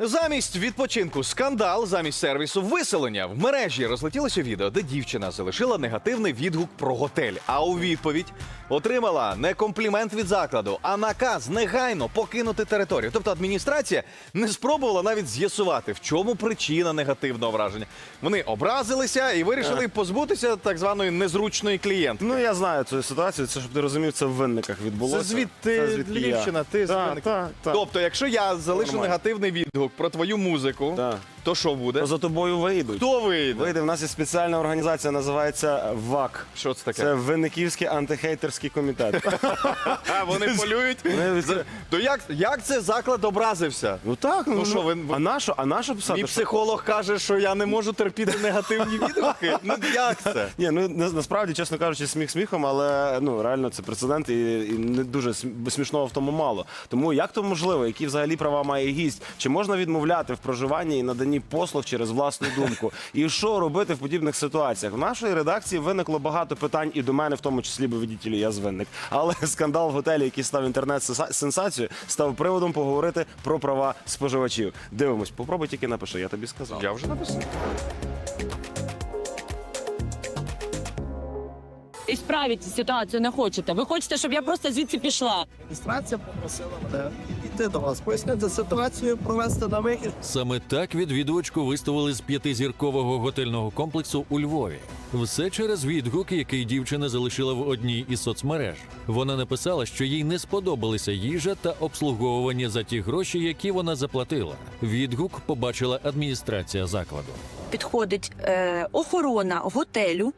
Замість відпочинку скандал, замість сервісу виселення в мережі розлетілося відео, де дівчина залишила негативний відгук про готель. А у відповідь отримала не комплімент від закладу, а наказ негайно покинути територію. Тобто адміністрація не спробувала навіть з'ясувати, в чому причина негативного враження. Вони образилися і вирішили позбутися так званої незручної клієнтки. Ну я знаю цю ситуацію. Це щоб ти розумів, це в винниках відбулося. Це звідти Це звідки я. Львівщина, ти з Винника. так, так. Тобто, якщо я залишу Нормально. негативний відгук про твою музику, Так. То що буде? За тобою вийдуть. Хто вийде? Вийде, в нас є спеціальна організація, називається ВАК. Що це таке? Це Винниківський антихейтерський комітет. А, вони полюють. То як, як це заклад образився? Ну так, ну, Ну що, ви- а нащо, а нащо писати? Мій психолог каже, що я не можу терпіти негативні відгуки. Ну як це? Ні, ну на- насправді, чесно кажучи, сміх сміхом, але ну реально це прецедент і, і не дуже смішного в тому мало. Тому як то можливо, які взагалі права має гість? Чи можна відмовляти в проживанні і наданні послуг через власну думку? І що робити в подібних ситуаціях? В нашої редакції виникло багато питань, і до мене, в тому числі, бо відділі я звинник. Але скандал в готелі, який став інтернет-сенсацією, став приводом поговорити про права споживачів. Дивимось, попробуй тільки напиши, я тобі сказав. Я вже написав. Справити ситуацію не хочете. Ви хочете, щоб я просто звідси пішла. Адміністрація попросила мене йти до вас, пояснити ситуацію, провести на вихід. Саме так відвідувачку виставили з п'ятизіркового готельного комплексу у Львові. Все через відгук, який дівчина залишила в одній із соцмереж. Вона написала, що їй не сподобалися їжа та обслуговування за ті гроші, які вона заплатила. Відгук побачила адміністрація закладу. Підходить е, охорона готелю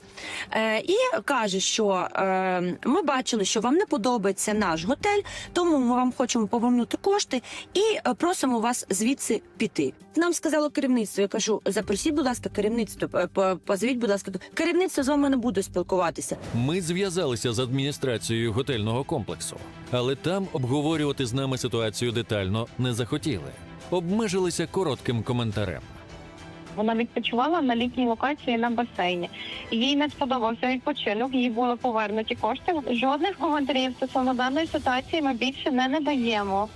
е, і каже, що е, ми бачили, що вам не подобається наш готель, тому ми вам хочемо повернути кошти і е, просимо вас звідси піти. Нам сказало керівництво. Я кажу, запросіть, будь ласка, керівництво, позвіть, будь ласка, керівництво з вами не буде спілкуватися. Ми зв'язалися з адміністрацією готельного комплексу, але там обговорювати з нами ситуацію детально не захотіли. Обмежилися коротким коментарем. Вона відпочивала на літній локації на басейні. Їй не сподобався відпочинок, їй були повернуті кошти. Жодних коментарів стосовно даної ситуації ми більше не надаємо.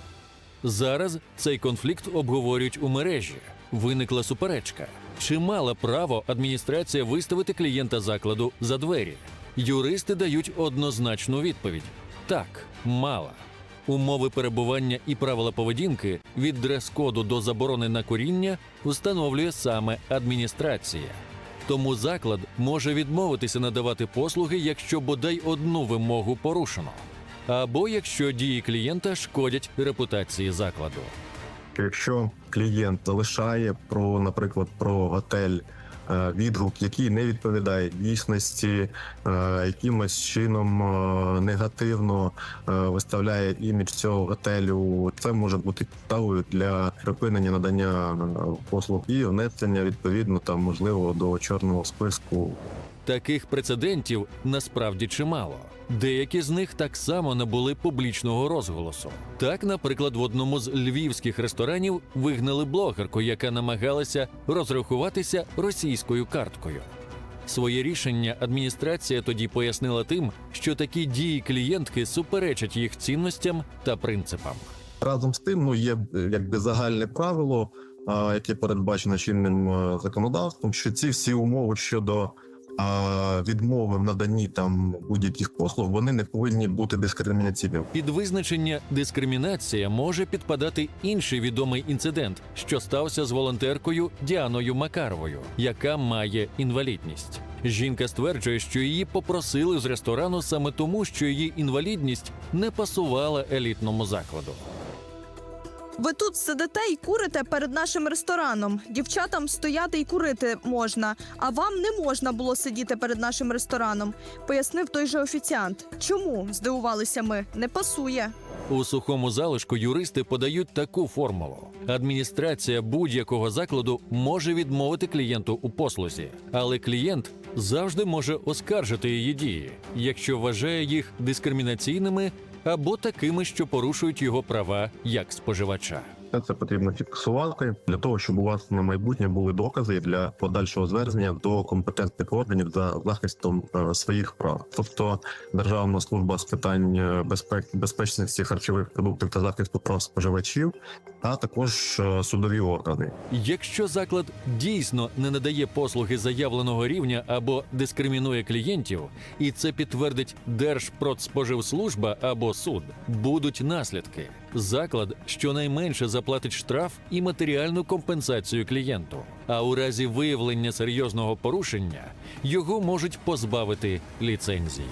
Зараз цей конфлікт обговорюють у мережі. Виникла суперечка. Чи мала право адміністрація виставити клієнта закладу за двері? Юристи дають однозначну відповідь: так, мала. Умови перебування і правила поведінки від дрес-коду до заборони на куріння встановлює саме адміністрація. Тому заклад може відмовитися надавати послуги, якщо бодай одну вимогу порушено, або якщо дії клієнта шкодять репутації закладу. Якщо клієнт залишає про, наприклад, про готель відгук, який не відповідає дійсності, е, якимось чином е, негативно е, виставляє імідж цього готелю, це може бути підставою для припинення надання е, послуг і внесення відповідно там можливо до чорного списку Таких прецедентів насправді чимало. Деякі з них так само не були публічного розголосу. Так, наприклад, в одному з львівських ресторанів вигнали блогерку, яка намагалася розрахуватися російською карткою. Своє рішення адміністрація тоді пояснила тим, що такі дії клієнтки суперечать їх цінностям та принципам. Разом з тим, ну є якби загальне правило, яке передбачено чинним е, законодавством, що ці всі умови щодо відмови в наданні там будь-яких послуг, вони не повинні бути дискримінаційними. Під визначення дискримінація може підпадати інший відомий інцидент, що стався з волонтеркою Діаною Макаровою, яка має інвалідність. Жінка стверджує, що її попросили з ресторану саме тому, що її інвалідність не пасувала елітному закладу. Ви тут сидите і курите перед нашим рестораном. Дівчатам стояти і курити можна, а вам не можна було сидіти перед нашим рестораном, пояснив той же офіціант. Чому здивувалися ми? Не пасує. У сухому залишку юристи подають таку формулу: адміністрація будь-якого закладу може відмовити клієнту у послузі, але клієнт завжди може оскаржити її дії, якщо вважає їх дискримінаційними або такими, що порушують його права як споживача. Це потрібно фіксувати для того, щоб у вас на майбутнє були докази для подальшого звернення до компетентних органів за захистом е, своїх прав. Тобто Державна служба з питань е, безпеки безпечності харчових продуктів та захисту прав споживачів а також е, судові органи. Якщо заклад дійсно не надає послуги заявленого рівня або дискримінує клієнтів, і це підтвердить Держпродспоживслужба або суд, будуть наслідки. Заклад щонайменше заплатить штраф і матеріальну компенсацію клієнту. А у разі виявлення серйозного порушення його можуть позбавити ліцензії.